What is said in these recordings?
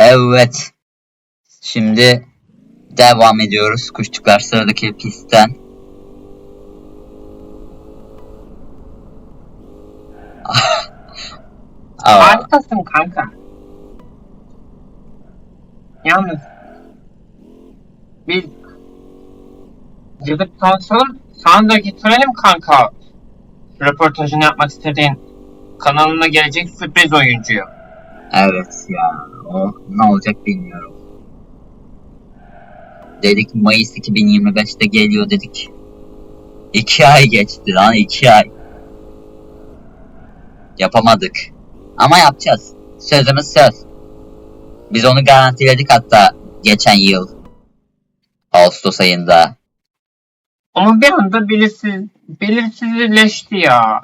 Evet. Şimdi devam ediyoruz. Kuşçuklar sıradaki pistten. Aa, Harikasın kanka. Yalnız biz gidip tanışalım. Sana da getirelim kanka. Röportajını yapmak istediğin kanalına gelecek sürpriz oyuncuyu. evet ya. O ne olacak bilmiyorum. Dedik Mayıs 2025'te geliyor dedik. İki ay geçti lan iki ay. Yapamadık. Ama yapacağız. Sözümüz söz. Biz onu garantiledik hatta geçen yıl. Ağustos ayında. Ama bir anda belirsiz, belirsizleşti ya.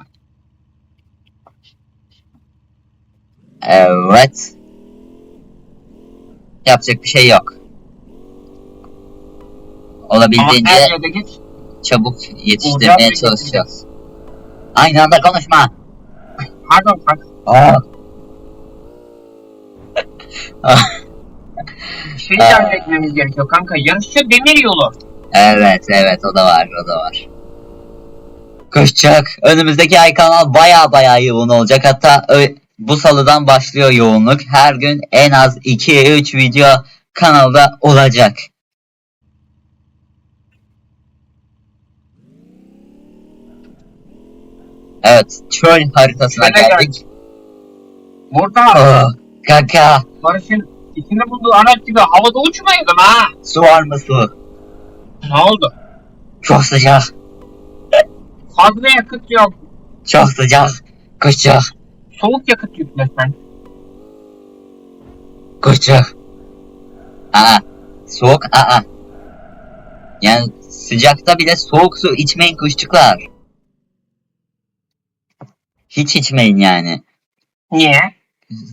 Evet. Yapacak bir şey yok. Ama Olabildiğince her yerde git. çabuk yetiştirmeye bir- çalışacağız. Aynı anda konuşma. Pardon kanka. Aa. Şey Aa. tercih etmemiz gerekiyor kanka. Yarışçı demir yolu. evet evet o da var o da var. Koşacak. Önümüzdeki ay kanal baya baya yoğun olacak. Hatta ö- bu salıdan başlıyor yoğunluk. Her gün en az 2-3 video kanalda olacak. Evet, çöl haritasına Şöyle geldik. Burada Oh, kaka, Barış'ın içinde bulunduğu araç gibi havada uçmayalım ha. su var mı su? Ne oldu? Çok sıcak, Fazla yakıt yok. çok sıcak. Koşacak, Soğuk yakıt yüklesen. koşacak. Aa, soğuk, aa. Yani sıcakta bile soğuk su içmeyin kuşçuklar. Hiç içmeyin yani. Niye?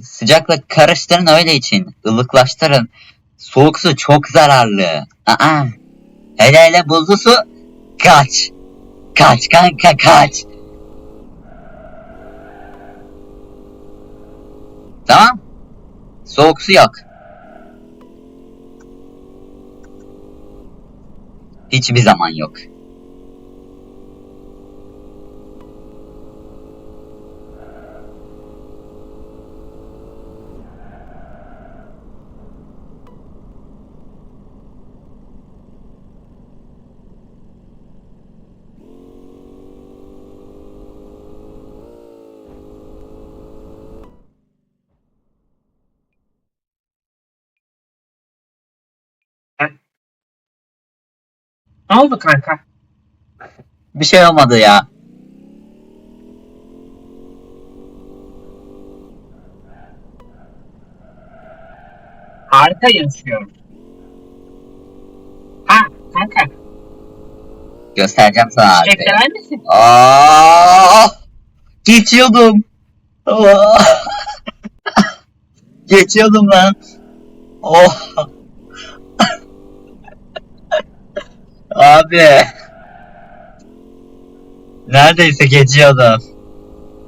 Sıcakla karıştırın öyle için. ılıklaştırın. Soğuk su çok zararlı. Aa. Hele hele buzlu su kaç. Kaç kanka kaç. Tamam. Soğuk su yok. Hiçbir zaman yok. Ne oldu kanka? Bir şey olmadı ya. Harika yarışıyoruz. Ha kanka. Göstereceğim sana abi. Sever misin? Aa! Geçiyordum. Aa! Geçiyordum lan. Oh. Abi. Neredeyse geçiyordum.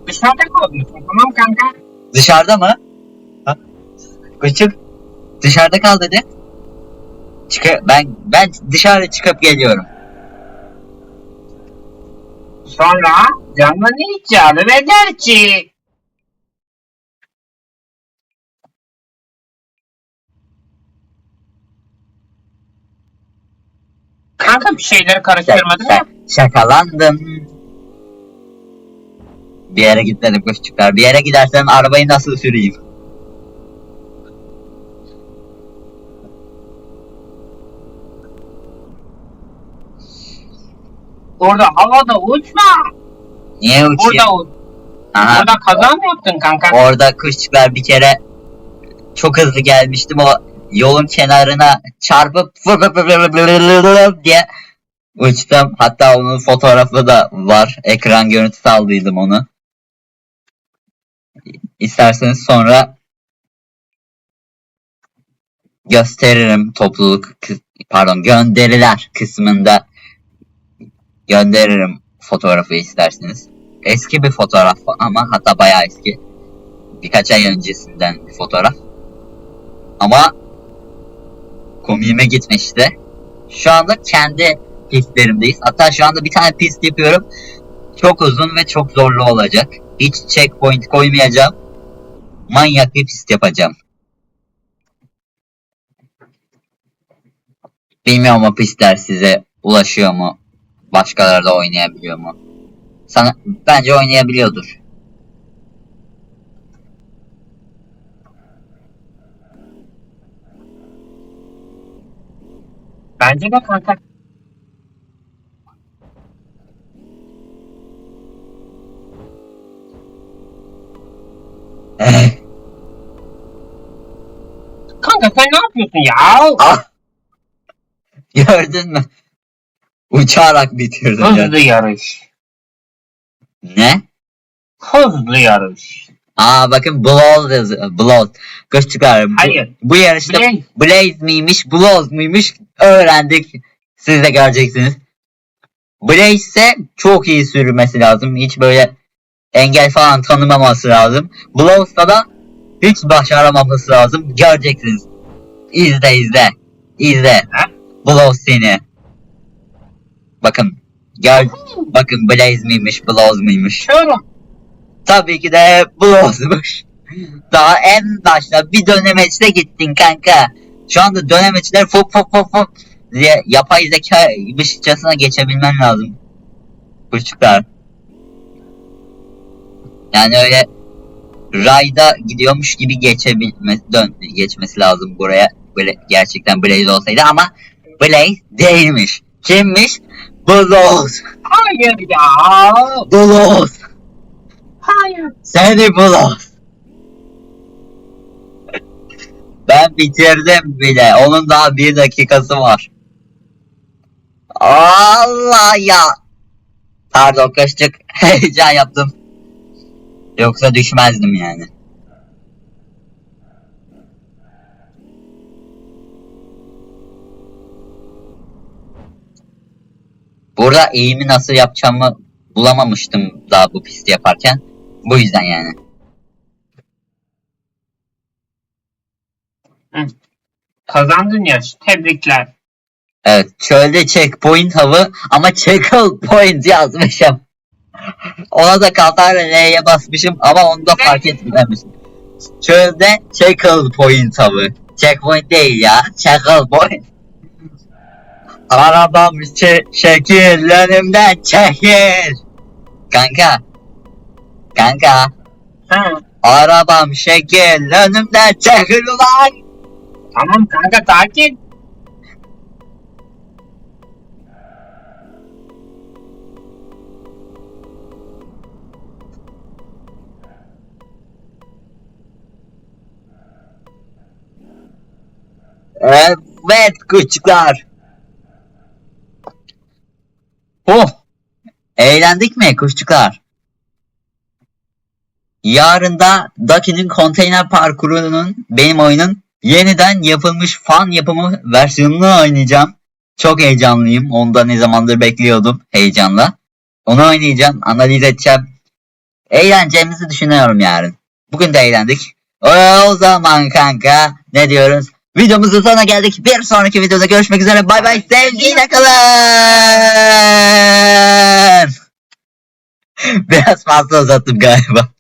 Dışarıda kalıyorsun tamam kanka. Dışarıda mı? Ha? Küçük. Dışarıda kal dedi. Çık ben ben dışarı çıkıp geliyorum. Sonra canını icabı eder ki. Kanka bir şeyleri karıştırmadın mı? şakalandım. Bir yere gitmedim küçükler. Bir yere gidersem arabayı nasıl süreyim? Orada havada uçma. Niye uçayım? Orada uç. Aha, Orada kaza mı yaptın kanka? orada kuşçuklar bir kere çok hızlı gelmiştim o yolun kenarına çarpıp diye uçtum. Hatta onun fotoğrafı da var. Ekran görüntüsü aldıydım onu. İsterseniz sonra gösteririm topluluk pardon gönderiler kısmında gönderirim fotoğrafı isterseniz. Eski bir fotoğraf ama hatta bayağı eski. Birkaç ay öncesinden bir fotoğraf. Ama komiğime gitmişti. Şu anda kendi pistlerimdeyiz. Hatta şu anda bir tane pist yapıyorum. Çok uzun ve çok zorlu olacak. Hiç checkpoint koymayacağım. Manyak bir pist yapacağım. Bilmiyorum o pistler size ulaşıyor mu? Başkaları da oynayabiliyor mu? Sana bence oynayabiliyordur. Bence de kanka. Kanka sen ne yapıyorsun ya? ah! Gördün mü? Uçarak bitirdim. Hızlı yarış. Ne? Hızlı yarış. Aa bakın Blood yazıyor. Blood. Kuşçuklar. Bu, Hayır. bu yarışta Blaze. Blaze miymiş, Blood muymuş öğrendik. Siz de göreceksiniz. Blaze ise çok iyi sürmesi lazım. Hiç böyle engel falan tanımaması lazım. Blows'ta da hiç başaramaması lazım. Göreceksiniz. İzle izle. İzle. Blows seni. Bakın. Gör, bakın Blaze miymiş, Blows. Şöyle. Tabii ki de Blows'muş. Daha en başta bir dönemeçte gittin kanka. Şu anda dönemeçler fop fop fop fop diye yapay zekaymışçasına geçebilmen lazım. Kuşçuklar. Yani öyle rayda gidiyormuş gibi geçebilmesi, dön, geçmesi lazım buraya. Böyle gerçekten Blaze olsaydı ama Blaze değilmiş. Kimmiş? Blows. Hayır ya. Blows. Hayır. Seni Blows. Ben bitirdim bile. Onun daha bir dakikası var. Allah ya. Pardon kaçtık. Heyecan yaptım. Yoksa düşmezdim yani. Burada eğimi nasıl yapacağımı bulamamıştım daha bu pisti yaparken. Bu yüzden yani. Kazandın yarış. Tebrikler. Evet çölde checkpoint avı ama checkpoint yazmışım. Ona da Katar'la L'ye basmışım ama onu da fark etmemişim. Çölde checkpoint avı. Checkpoint değil ya. Checkpoint. Arabam çe- şekil önümden çekil. Kanka. Kanka. Ha. Arabam şekil önümden çekil ulan. Tamam kanka sakin. Evet küçükler. Oh. Eğlendik mi kuşçuklar? Yarın da Ducky'nin konteyner parkurunun benim oyunun yeniden yapılmış fan yapımı versiyonunu oynayacağım. Çok heyecanlıyım. Onu da ne zamandır bekliyordum heyecanla. Onu oynayacağım, analiz edeceğim. Eğleneceğimizi düşünüyorum yarın. Bugün de eğlendik. O, zaman kanka ne diyoruz? Videomuzun sonuna geldik. Bir sonraki videoda görüşmek üzere. Bay bay. Sevgiyle kalın. Biraz fazla uzattım galiba.